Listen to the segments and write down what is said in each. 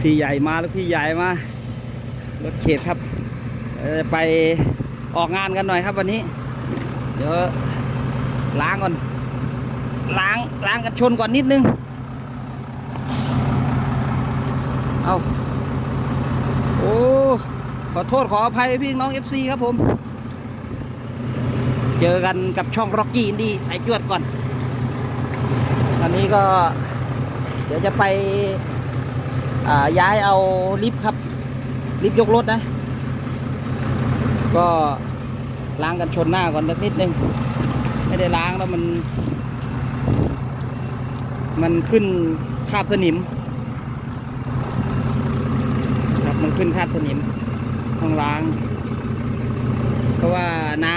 พี่ใหญ่มาแล้วพี่ใหญ่มารถเขตครับไปออกงานกันหน่อยครับวันนี้ เดี๋ยวล้างก่อน ล้างล้างกันชนก่อนนิดนึง เอาโอ้ขอโทษขออภัยพี่น้อง FC ครับผม เจอกันกับช่อง Rocky Indie สายจวดก่อนอันนี้ก็ ดี๋ยวจะไปย้ายเอาลิฟต์ครับ ลิฟต์ยกรถนะ ก็ล้างกันชนหน้าก่อนนิดนึง ไม่ได้ล้างแล้วมัน มันขึ้นคราบสนิมครับมันขึ้นคราบสนิมต้องล้าง เพราะว่าน้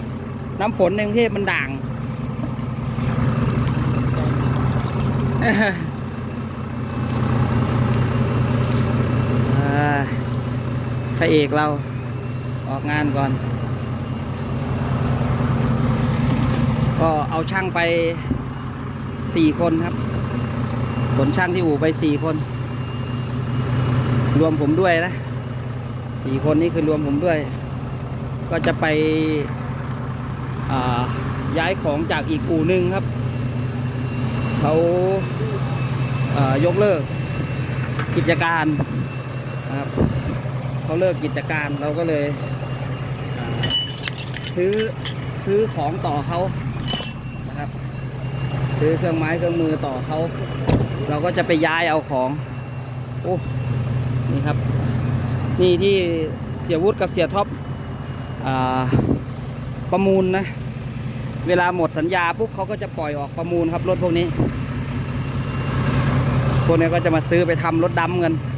ำน้ำฝนในกรุงเทพมันด่าง อ่า พระเอกเราออกงานก่อน ก็เอาช่างไปสี่คนครับขนช่างที่อู่ไปสี่คน รวมผมด้วยนะสี่คนนี้คือรวมผมด้วย ก็จะไปย้ายของจากอีกอู่หนึ่งครับเขาเอ่อยกเลิกกิจการ นะครับเขาเลิกกิจการเราก็เลยซื้อซื้อของต่อเขานะครับ ซื้อเครื่องไม้เครื่องมือต่อเขาเราก็จะไปย้ายเอาของโอ้นี่ครับ นี่ที่เสียวุฒิกับเสียท็อปอประมูลนะ เวลาหมดสัญญาปุ๊บเขาก็จะปล่อยออกประมูลครับรถพวกนี้ พวกนี้ก็จะมาซื้อไปทำรถดำกันน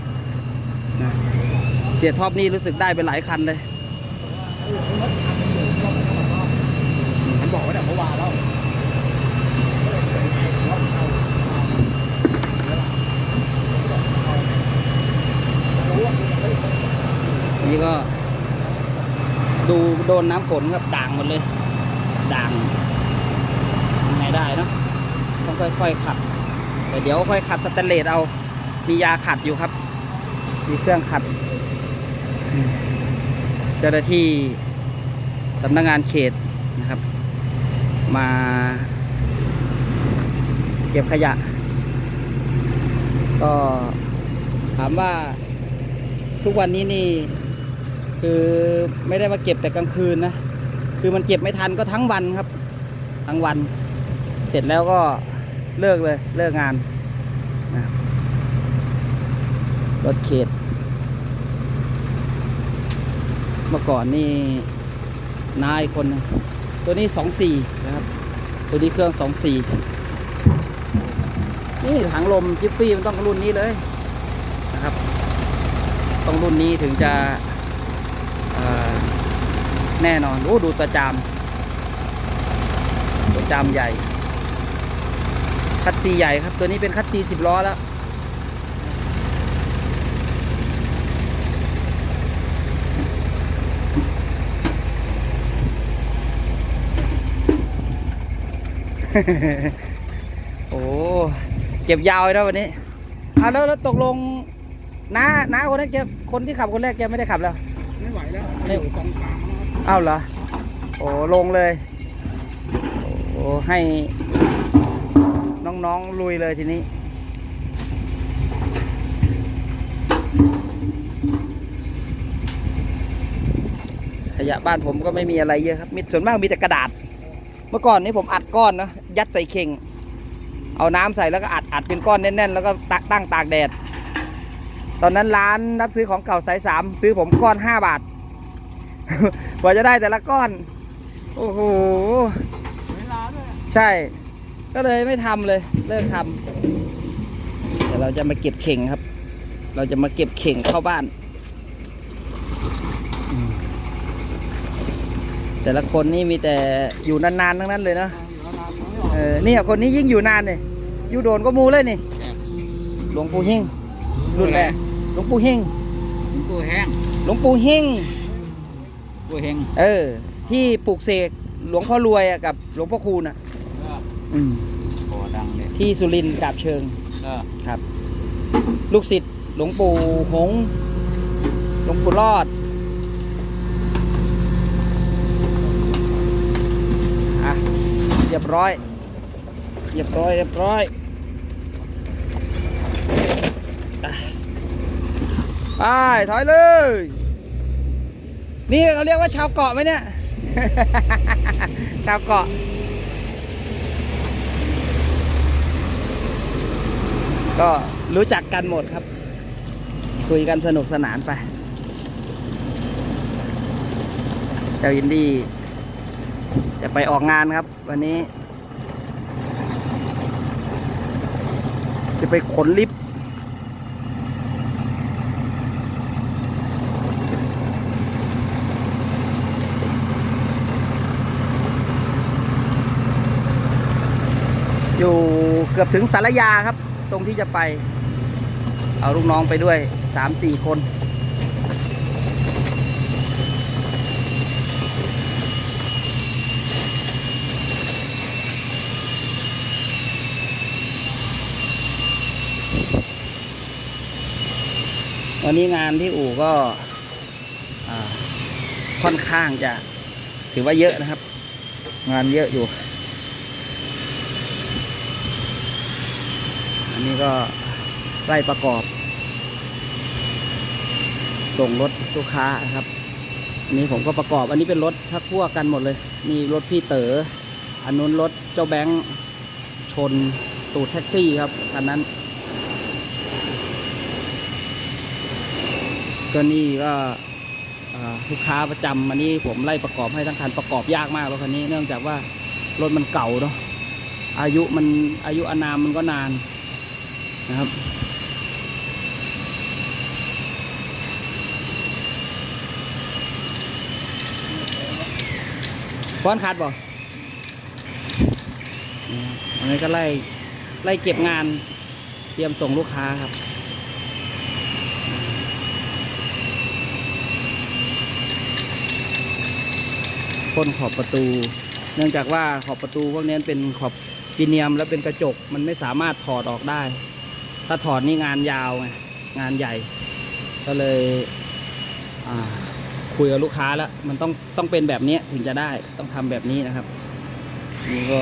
เสียท็อปนี่รู้สึกได้ไปหลายคันเลยฉันบอกว่าแต่เมื่อวานแล้วนี่ก็ดูโดนน้ำฝนครับด่างหมดเลย ด่างทำไงได้เนะต้องค่อยๆขัดแต่เดี๋ยวค่อยขัดสแตนเลสเอา มียาขัดอยู่ครับ มีเครื่องขัด เจ้าหน้าที่สำนักงานเขตนะครับ มาเก็บขยะ ก็ถามว่าทุกวันนี้นี่ คือไม่ได้มาเก็บแต่กลางคืนนะ คือมันเก็บไม่ทันก็ทั้งวันครับ ทั้งวัน เสร็จแล้วก็เลิกเลย เลิกงานนะรถเขต เมื่อก่อนนี่นายคนนึงตัวนี้สองสี่นะครับ ตัวนี้เครื่องสองสี่นี่ถังลมจิฟฟี่มันต้องรุ่นนี้เลยนะครับ ต้องรุ่นนี้ถึงจะแน่นอน โอ้ ดูตัวจาม ตัวจามใหญ่ คัดซีใหญ่ครับ ตัวนี้เป็นคัดซีสิบล้อแล้ว โอ้เก็บยาวเลยนะวันนี้อะแล้วแล้วตกลงน้าน้าคนนั้นแกคนที่ขับคนแรกแกไม่ได้ขับแล้ว ไม่ไหวแล้วไม่อยู่กองกลางอ้าวเหรอโอ้ลงเลยโอ้ให้น้องๆลุยเลยทีนี้ขยะบ้านผมก็ไม่มีอะไรเยอะครับมีส่วนมากมีแต่กระดาษ เมื่อก่อนนี้ผมอัดก้อนนะยัดใส่เข่ง เอาน้ำใส่แล้วก็อัดอัดเป็นก้อนแน่นๆ แล้วก็ตั้งตากแดด ตอนนั้นร้านรับซื้อของเก่าสายสามซื้อผมก้อนห้าบาทกว่าจะได้แต่ละก้อน โอ้โหใช่ ก็เลยไม่ทำเลยเลิกทำเดี๋ยวเราจะมาเก็บเข่งครับ เราจะมาเก็บเข่งเข้าบ้านอืม แต่ละคนนี่มีแต่อยู่นานๆทั้งนั้นเลยเนาะอยู่นานๆไม่ออกเออเนี่ยคนนี้ยิ่งอยู่นานเนี่ยอยู่โดนก็มูเลยนี่หลวงปู่เฮงรุ่นแรกหลวงปู่เฮงกูแห้งหลวงปู่เฮงกูแห้งเออ ที่ปลูกเสกหลวงพ่อรวยอะกับหลวงพ่อคูณอะอืมโอ้ดังเลยที่สุรินทร์กาบเชิงเอออครับ ลูกศิษย์หลวงปู่หงส์หลวงปู่รอดอะ เรียบร้อย เรียบร้อย เรียบร้อยอะไปถอยเลย นี่เขาเรียกว่าชาวเกาะไหมเนี่ย ชาวเกาะก็รู้จักกันหมดครับ คุยกันสนุกสนานไป เจ้าอินดี้จะไปออกงานครับ วันนี้ จะไปขนลิฟต์อยู่เกือบถึงสารยาครับ ตรงที่จะไป เอาลูกน้องไปด้วยสามสี่คน วันนี้งานที่อู่ก็ค่อนข้างจะถือว่าเยอะนะครับ งานเยอะอยู่ อันนี้ก็ไล่ประกอบ ส่งรถลูกค้านะครับอันนี้ผมก็ประกอบ อันนี้เป็นรถพักพวกกันหมดเลยนี่รถพี่เต๋ออันนู้นรถเจ้าแบงค์ชนตูดแท็กซี่ครับอันนั้น ก็นี่ก็ลูกค้าประจำอันนี้ผมไล่ประกอบให้ทั้งคันประกอบยากมากรถคันนี้เนื่องจากว่ารถมันเก่าเนาะอายุมันอายุอานามมันก็นานนะครับฟ้อนคัดบ่นี่ครับอันนี้ก็ไล่ไล่เก็บงานเตรียมส่งลูกค้าครับ พ่นขอบประตู เนื่องจากว่าขอบประตูพวกนี้เป็นขอบจีเนียมแล้วเป็นกระจกมันไม่สามารถถอดออกได้ ถ้าถอดนี่งานยาวไงงานใหญ่ ก็เลยคุยกับลูกค้าแล้วมันต้องต้องเป็นแบบนี้ถึงจะได้ต้องทำแบบนี้นะครับ นี่ก็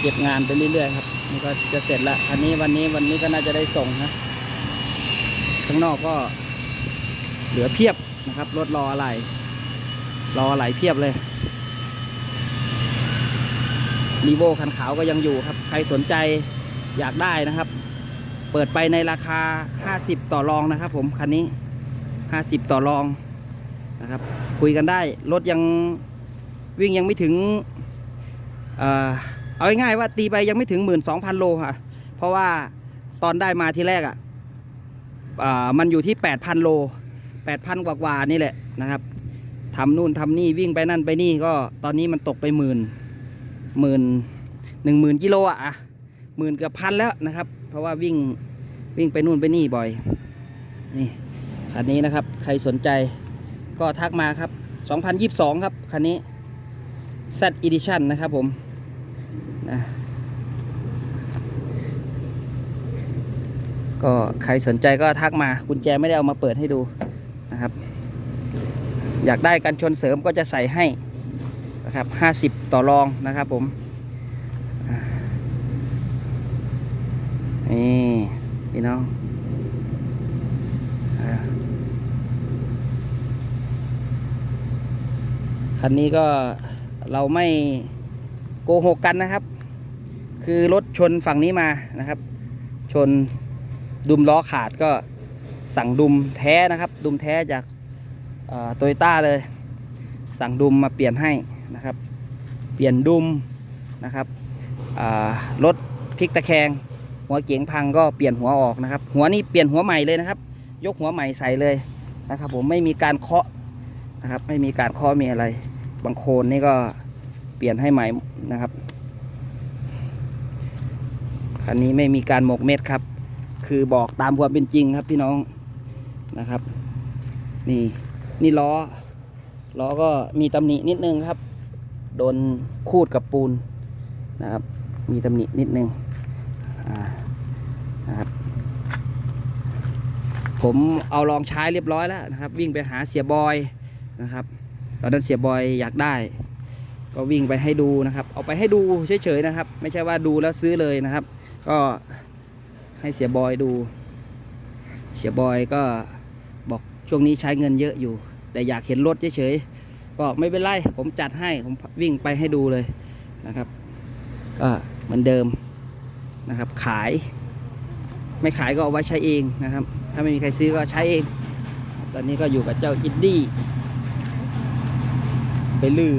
เก็บงานไปเรื่อยๆครับนี่ก็จะเสร็จล้วอันนี้วันนี้วันนี้ก็น่าจะได้ส่งนะข้างนอกก็ เหลือเพียบนะครับ รถรออะไร รออะไรเพียบเลยรีโวคันขาวก็ยังอยู่ครับ ใครสนใจอยากได้นะครับ เปิดไปในราคา 50 ต่อรองนะครับ ผมคันนี้ 50 ต่อรองนะครับ คุยกันได้ รถยังวิ่งยังไม่ถึง เออเอาง่ายๆว่าตีไปยังไม่ถึง 12,000 โลค่ะ เพราะว่าตอนได้มาทีแรกอะ่ะอ่ามันอยู่ที่ 8,000 โล 8,000กว่าๆนี่แหละนะครับทำนู่นทำนี่วิ่งไปนั่นไปนี่ก็ตอนนี้มันตกไปหมื่นหมื่นหนึ่งหมื่นกิโลอะอะหมื่นเกือบพันแล้วนะครับ เพราะว่าวิ่งวิ่งไปนู่นไปนี่บ่อยนี่คันนี้นะครับ ใครสนใจก็ทักมาครับ 2022 ครับ คันนี้ Z Edition นะครับผมนะก็ใครสนใจก็ทักมากุญแจไม่ได้เอามาเปิดให้ดู นะครับ อยากได้กันชนเสริมก็จะใส่ให้นะครับ 50 ต่อรองนะครับผมนี่พี่น้องคันนี้ก็เราไม่โกหกกันนะครับ คือรถชนฝั่งนี้มานะครับ ชนดุมล้อขาดก็ สั่งดุมแท้นะครับ ดุมแท้จากโตโยต้าเลย สั่งดุมมาเปลี่ยนให้นะครับ เปลี่ยนดุมนะครับรถพลิกตะแคง หัวเก๋งพังก็เปลี่ยนหัวออกนะครับ หัวนี่เปลี่ยนหัวใหม่เลยนะครับ ยกหัวใหม่ใส่เลยนะครับผมไม่มีการเคาะนะครับ ไม่มีการเคาะมีอะไร บางโคนนี่ก็เปลี่ยนให้ใหม่นะครับคันนี้ไม่มีการหมกเม็ดครับ คือบอกตามความเป็นจริงครับพี่น้อง นะครับ นี่นี่ล้อล้อก็มีตำหนินิดนึงครับ โดนคูดกับปูนนะครับ มีตำหนินิดนึงนะครับผมเอาลองใช้เรียบร้อยแล้วนะครับ วิ่งไปหาเสียบอยนะครับ ตอนนั้นเสียบอยอยากได้ ก็วิ่งไปให้ดูนะครับ เอาไปให้ดูเฉยๆนะครับ ไม่ใช่ว่าดูแล้วซื้อเลยนะครับ ก็ให้เสียบอยดู เสียบอยก็ ช่วงนี้ใช้เงินเยอะอยู่ แต่อยากเห็นรถเฉยๆก็ไม่เป็นไร ผมจัดให้ผมวิ่งไปให้ดูเลยนะครับก็เหมือนเดิมนะครับ ขายไม่ขายก็เอาไว้ใช้เองนะครับ ถ้าไม่มีใครซื้อก็ใช้เอง ตอนนี้ก็อยู่กับเจ้าอินดี้ไปลือ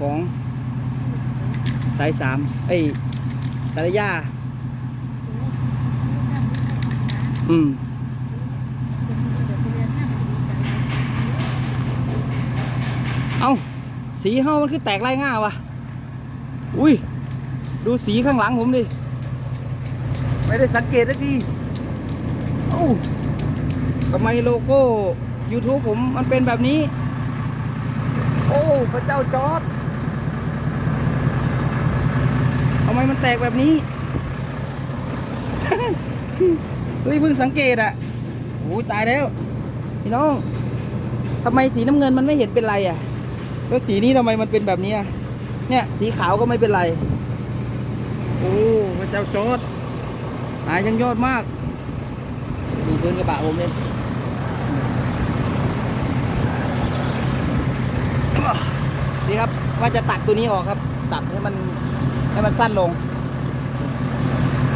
ของสายสามเอ้ยตะยาอืม สีเฮามันคือแตกไล่ง่าวะอุ้ย ดูสีข้างหลังผมดิ ไม่ได้สังเกตสักทีเอ้าทำไมโลโก้ YouTube ผมมันเป็นแบบนี้ โอ้ พระเจ้าจอร์ดทำไมมันแตกแบบนี้ เฮ้ยเพิ่งสังเกตอะโอ้ยตายแล้ว พี่น้องทำไมสีน้ำเงินมันไม่เห็นเป็นไรอะ แล้วสีนี้ทำไมมันเป็นแบบนี้อะเนี่ยสีขาวก็ไม่เป็นไร โอ้พระเจ้าจอร์ดตายยังยอดมากดูพื้นกระบะผมเลยดีครับว่าจะตัดตัวนี้ออกครับ ตัดให้มันให้มันสั้นลง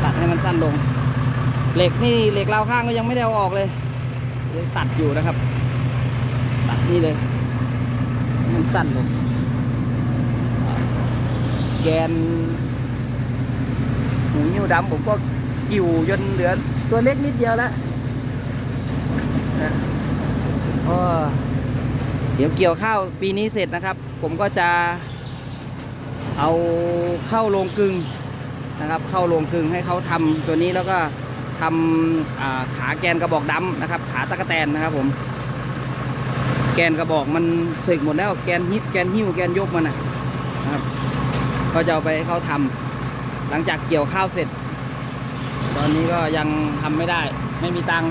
ตัดให้มันสั้นลง เหล็กนี่เหล็กราวข้างก็ยังไม่ได้เอาออกเลยยังตัดอยู่นะครับ ตัดนี่เลยให้ มันสั้นลงแกนหูนิ้วดำผมก็กิ่วจนเหลือตัวเล็กนิดเดียวแล้วนะเดี๋ยวเกี่ยวข้าวปีนี้เสร็จนะครับ ผมก็จะเอาเข้าโรงกึงนะครับ เข้าโรงกึงให้เขาทำตัวนี้แล้วก็ทำขาแกนกระบอกดำนะครับ ขาตะกะแตนนะครับผม แกนกระบอกมันสึกหมดแล้วแกนฮิตแกนหิ้วแกนยกมันนะครับก็จะเอาไปให้เขาทำหลังจากเกี่ยวข้าวเสร็จ ตอนนี้ก็ยังทำไม่ได้ ไม่มีตังค์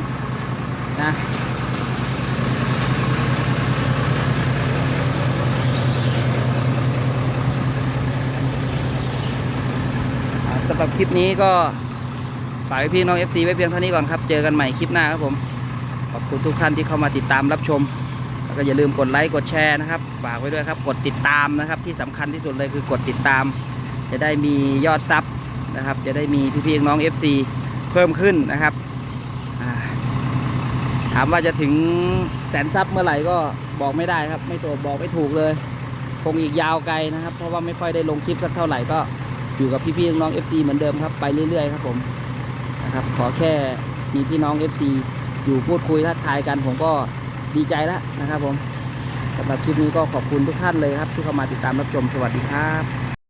นะสำหรับคลิปนี้ก็ฝากพี่น้อง FC ไว้เพียงเท่านี้ก่อนครับ เจอกันใหม่คลิปหน้าครับผม ขอบคุณทุกท่านที่เข้ามาติดตามรับชม ก็อย่าลืมกดไลค์กดแชร์นะครับฝากไว้ด้วยครับ กดติดตามนะครับ ที่สำคัญที่สุดเลยคือกดติดตาม จะได้มียอดซับนะครับ จะได้มีพี่ๆน้อง FC เพิ่มขึ้นนะครับถามว่าจะถึงแสนซับเมื่อไหร่ก็บอกไม่ได้ครับ ไม่ตัวบอกไม่ถูกเลยคงอีกยาวไกลนะครับ เพราะว่าไม่ค่อยได้ลงคลิปสักเท่าไหร่ก็อยู่กับพี่ๆน้อง FC เหมือนเดิมครับไปเรื่อยๆครับผมนะครับขอแค่มีพี่น้อง FC อยู่พูดคุยทักทายกันผมก็ ดีใจแล้วนะครับผมสำหรับคลิปนี้ก็ขอบคุณทุกท่านเลยครับ ที่เข้ามาติดตามรับชมสวัสดีครับ